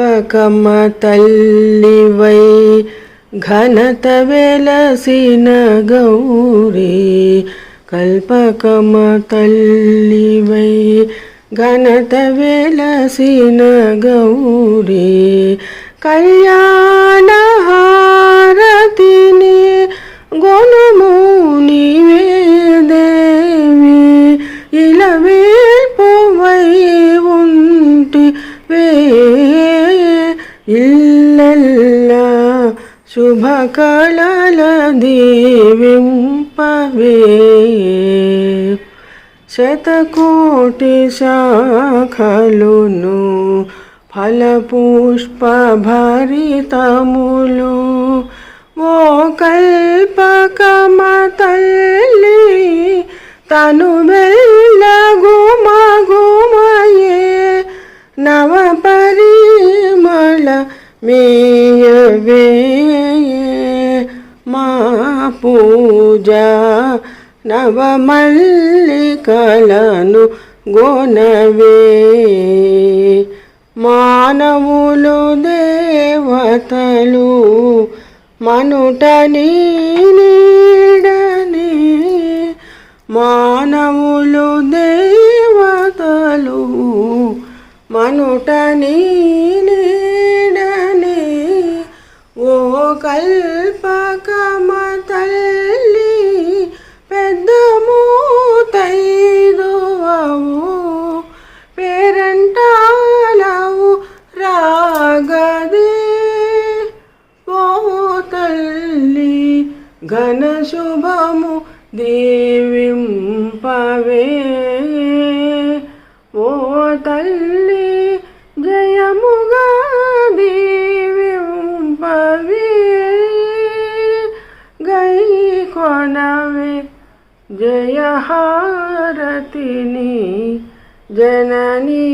కల్పకమ్మ తల్లివై ఘనత వెలసిన గౌరీ కల్పకమ తల్లివై ఘనత వెలసిన గౌరీ కళ్యాణ ఇల్లెల్లా శుభకళల దీవింపవే. శతకోటి శాఖలును ఫలపుష్ప భరితములు ఓ కల్పకమ తల్లి తను మేయవే మా పూజ నవమల్లికలను గోనవే. మానవులు దేవతలు మనుటని నీడని మానవులు దేవతలు మనుటని ఘన శుభము దీవింపవే. ఓ తల్లి జయముగా దీవింపవే. గై కొనవే జయహారతిని జననీ.